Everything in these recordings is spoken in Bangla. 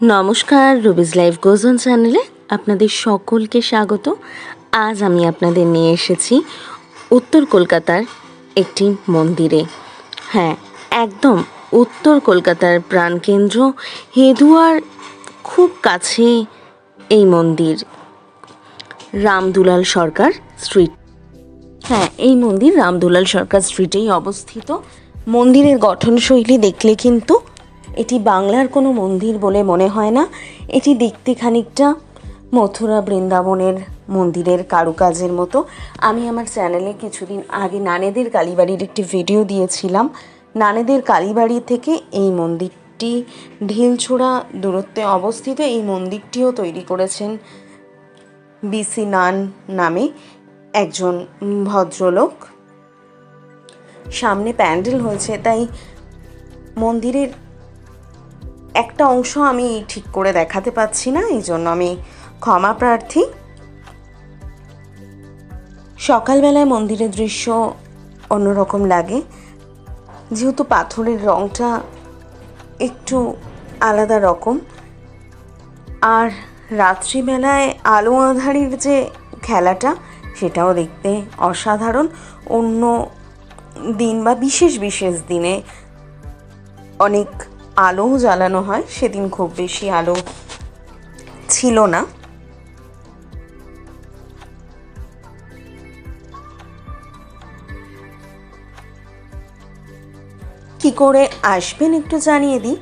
নমস্কার, রুবিজ লাইফ গোজন চ্যানেলে আপনাদের সকলকে স্বাগত। আজ আমি আপনাদের নিয়ে এসেছি উত্তর কলকাতার একটি মন্দিরে। হ্যাঁ একদম উত্তর কলকাতার প্রাণকেন্দ্র হেদুয়ার খুব কাছে এই মন্দির। রামদুলাল সরকার স্ট্রিট। হ্যাঁ এই মন্দির রামদুলাল সরকার স্ট্রিটেই অবস্থিত। মন্দিরের গঠনশৈলী দেখলে কিন্তু এটি বাংলার কোনো মন্দির বলে মনে হয় না। এটি দেখতে খানিকটা মথুরা বৃন্দাবনের মন্দিরের কারুকাজের মতো। আমি আমার চ্যানেলে কিছুদিন আগে নানেদের কালীবাড়ির একটি ভিডিও দিয়েছিলাম। নানেদের কালীবাড়ি থেকে এই মন্দিরটি, ঢিলছোড়া দূরত্বে অবস্থিত এই মন্দিরটিও তৈরি করেছেন বিসি নান নামে একজন ভদ্রলোক। সামনে প্যান্ডেল হয়েছে, তাই মন্দিরের একটা অংশ আমি ঠিক করে দেখাতে পাচ্ছি না, এই জন্য আমি ক্ষমা প্রার্থী। সকালবেলায় মন্দিরের দৃশ্য অন্যরকম লাগে। যেহেতু পাথরের রঙটা একটু আলাদা রকম, আর রাত্রিবেলায় আলো আঁধারির যে খেলাটা, সেটাও দেখতে অসাধারণ। অন্য দিন বা বিশেষ বিশেষ দিনে অনেক আলোও জ্বালানো হয়, সেদিন খুব বেশি আলো ছিল না। কি করে আসবেন একটু জানিয়ে দিই?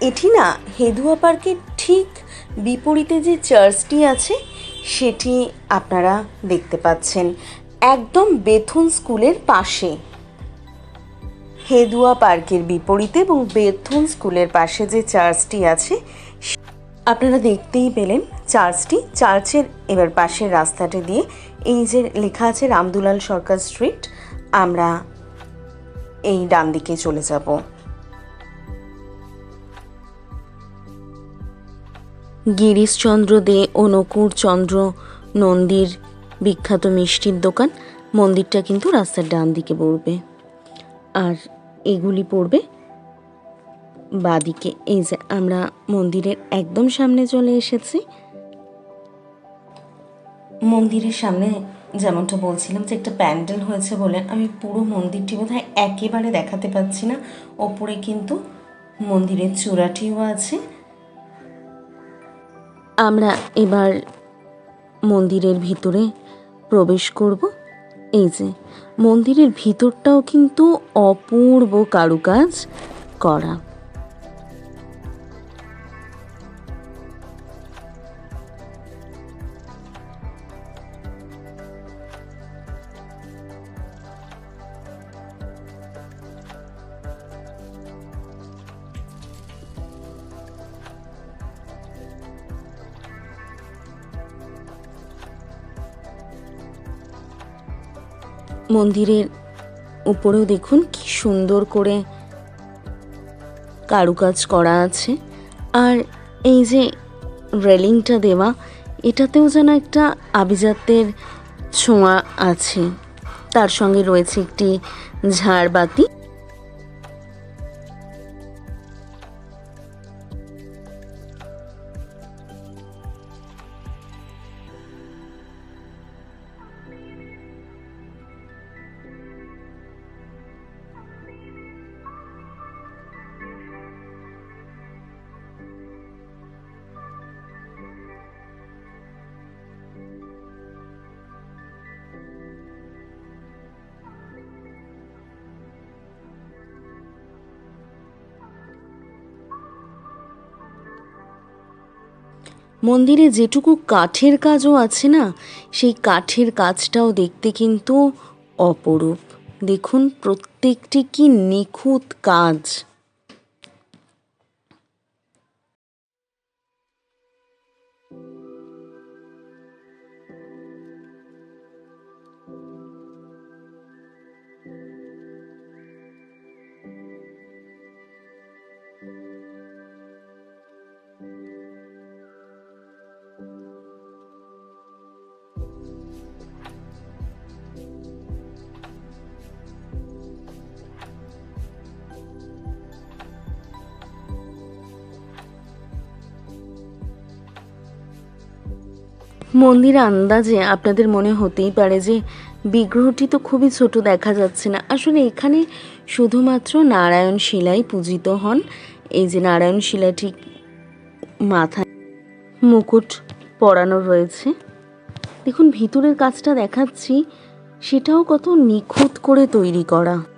এটি না হেদুয়া পার্কের ঠিক বিপরীতে যে চার্চটি আছে, সেটি আপনারা দেখতে পাচ্ছেন। একদম বেথুন স্কুলের পাশে। হেদুয়া পার্কের বিপরীতে এবং বেথুন স্কুলের পাশে যে চার্চটি আছে, আপনারা দেখতেই পেলেন চার্চটি। চার্চের এবার পাশের রাস্তাটি দিয়ে এই যে লেখা আছে, রামদুলাল সরকার স্ট্রিট, আমরা এই ডান দিকে চলে যাব। গিরিশচন্দ্র দে ও নকুর চন্দ্র নন্দীর বিখ্যাত মিষ্টির দোকান। মন্দিরটা কিন্তু রাস্তার ডান দিকে পড়বে। আর এগুলি পড়বে। বাদিকে এই যে আমরা মন্দিরের একদম সামনে চলে এসেছি। মন্দিরের সামনে যেমনটা বলছিলাম যে একটা প্যান্ডেল হয়েছে বলে আমি পুরো মন্দিরটি বোধহয় একেবারে দেখাতে পাচ্ছি না। ওপরে কিন্তু মন্দিরের চূড়াটিও আছে। আমরা এবার মন্দিরের ভিতরে প্রবেশ করব। এই যে মন্দিরের ভিতরটাও কিন্তু অপূর্ব কারুকাজ করা। মন্দিরের উপরেও দেখুন কি সুন্দর করে কারুকাজ করা আছে। আর এই যে রেলিংটা দেওয়া, এটাতেও যেন একটা আভিজাত্যের ছোঁয়া আছে। তার সঙ্গে রয়েছে একটি ঝাড়বাতি। মন্দিরে যেটুকু কাঠের কাজও আছে না, সেই কাঠের কাজটাও দেখতে কিন্তু অপরূপ। দেখুন, প্রত্যেকটি কি নিখুঁত কাজ। মন্দির আন্দাজে আপনাদের মনে হতেই পারে যে বিগ্রহটি তো খুবই ছোট, দেখা যাচ্ছে না। আসলে এখানে শুধুমাত্র নারায়ণ শিলাই পূজিত হন। এই যে নারায়ণ শিলাটি মাথায় মুকুট পরানো রয়েছে। দেখুন, ভিতরের কাজটা দেখাচ্ছি। সেটাও কত নিখুঁত করে তৈরি করা।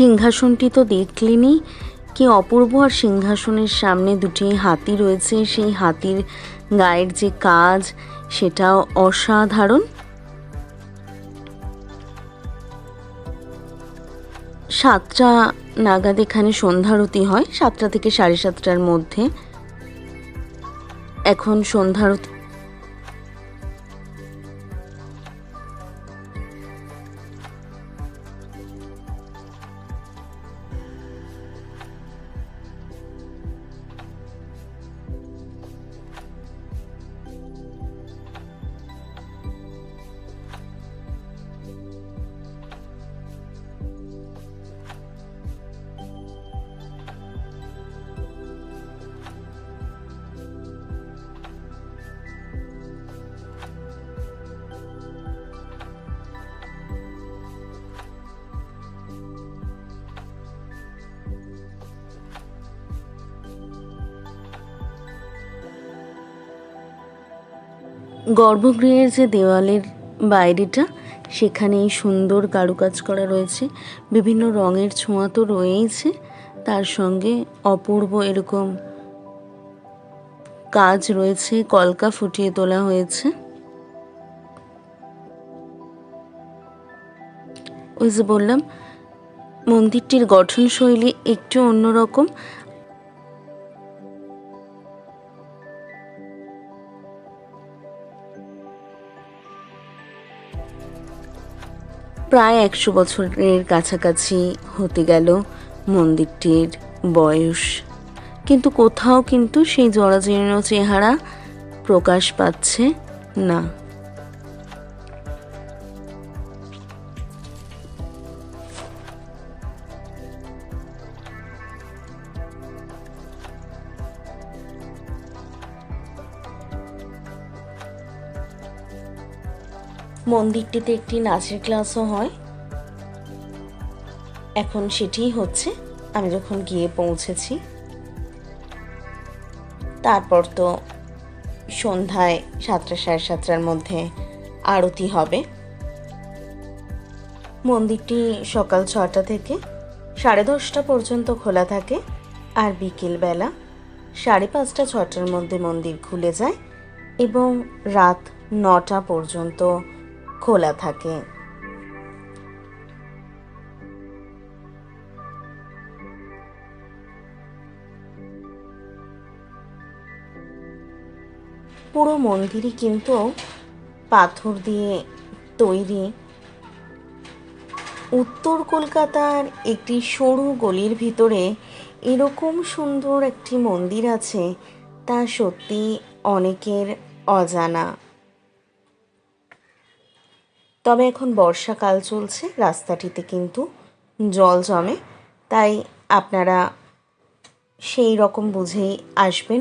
সিংহাসনটি তো দেখলেনই। কি অপূর্ব, আর সিংহাসনের সামনে দুটি হাতি রয়েছে। সেই হাতির গায়ের যে কাজ সেটাও অসাধারণ। সাতটা নাগাদ এখানে সন্ধ্যারতি হয়, সাতটা থেকে সাড়ে সাতটার মধ্যে। এখন সন্ধ্যারতি গর্ভগৃহের যে দেওয়ালের বাইরেটা সেখানে সুন্দর কারুকাজ করা রয়েছে। বিভিন্ন রঙের ছোঁয়া তো রয়েইছে। তার সঙ্গে অপূর্ব এরকম কাজ রয়েছে, কলকা ফুটিয়ে তোলা হয়েছে। ওই যে বললাম, মন্দিরটির গঠনশৈলী একটু অন্যরকম। প্রায় একশো বছরের কাছাকাছি হতে গেল মন্দিরটির বয়স। কিন্তু কোথাও কিন্তু সেই জরাজীর্ণ চেহারা প্রকাশ পাচ্ছে না। মন্দিরটিতে একটি নাচের ক্লাসও হয়। এখন সেটিই হচ্ছে, আমি যখন গিয়ে পৌঁছেছি, তারপর তো সন্ধ্যায় সাতটা সাড়ে সাতটার মধ্যে আরতি হবে। মন্দিরটি সকাল ছটা থেকে সাড়ে দশটা পর্যন্ত খোলা থাকে আর বিকেলবেলা সাড়ে পাঁচটা ছটার মধ্যে মন্দির খুলে যায় এবং রাত নটা পর্যন্ত খোলা থাকে। পুরো মন্দিরই কিন্তু পাথর দিয়ে তৈরি। উত্তর কলকাতার একটি সরু গলির ভিতরে এরকম সুন্দর একটি মন্দির আছে, তা সত্যি অনেকের অজানা। তবে এখন বর্ষাকাল চলছে, রাস্তাটিতে কিন্তু জল জমে, তাই আপনারা সেই রকম বুঝেই আসবেন।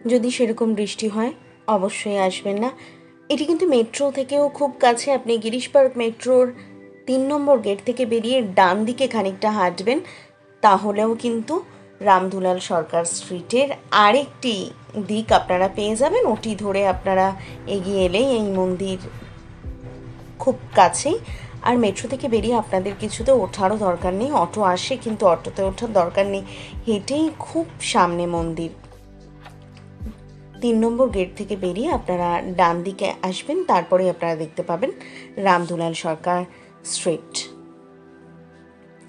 যদি সেরকম বৃষ্টি হয়, অবশ্যই আসবেন না। এটি কিন্তু মেট্রো থেকেও খুব কাছে, আপনি গিরিশ পার্ক মেট্রোর তিন নম্বর গেট থেকে বেরিয়ে ডান দিকে খানিকটা হাঁটবেন, তাহলেও কিন্তু রামদুলাল সরকার স্ট্রিটের আরেকটি দিক আপনারা পেয়ে যাবেন। ওটি ধরে আপনারা এগিয়ে এলেই এই মন্দির খুব কাছেই। আর মেট্রো থেকে বেরিয়ে আপনাদের কিছুতে ওঠারও দরকার নেই। অটো আসে কিন্তু অটোতে ওঠার দরকার নেই। হেঁটেই খুব সামনে মন্দির। তিন নম্বর গেট থেকে বেরিয়ে আপনারা ডান দিকে আসবেন তারপরে আপনারা দেখতে পাবেন রামদুলাল সরকার স্ট্রিট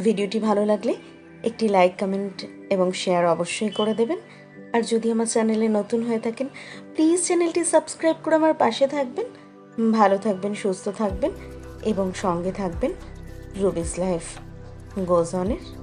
ভিডিওটি ভালো লাগলে একটি লাইক কমেন্ট এবং শেয়ার অবশ্যই করে দেবেন। আর যদি আমার চ্যানেলে নতুন হয়ে থাকেন প্লিজ চ্যানেলটি সাবস্ক্রাইব করে আমার পাশে থাকবেন। ভালো থাকবেন সুস্থ থাকবেন এবং সঙ্গে থাকবেন রুবিস লাইফ। গোজ অনের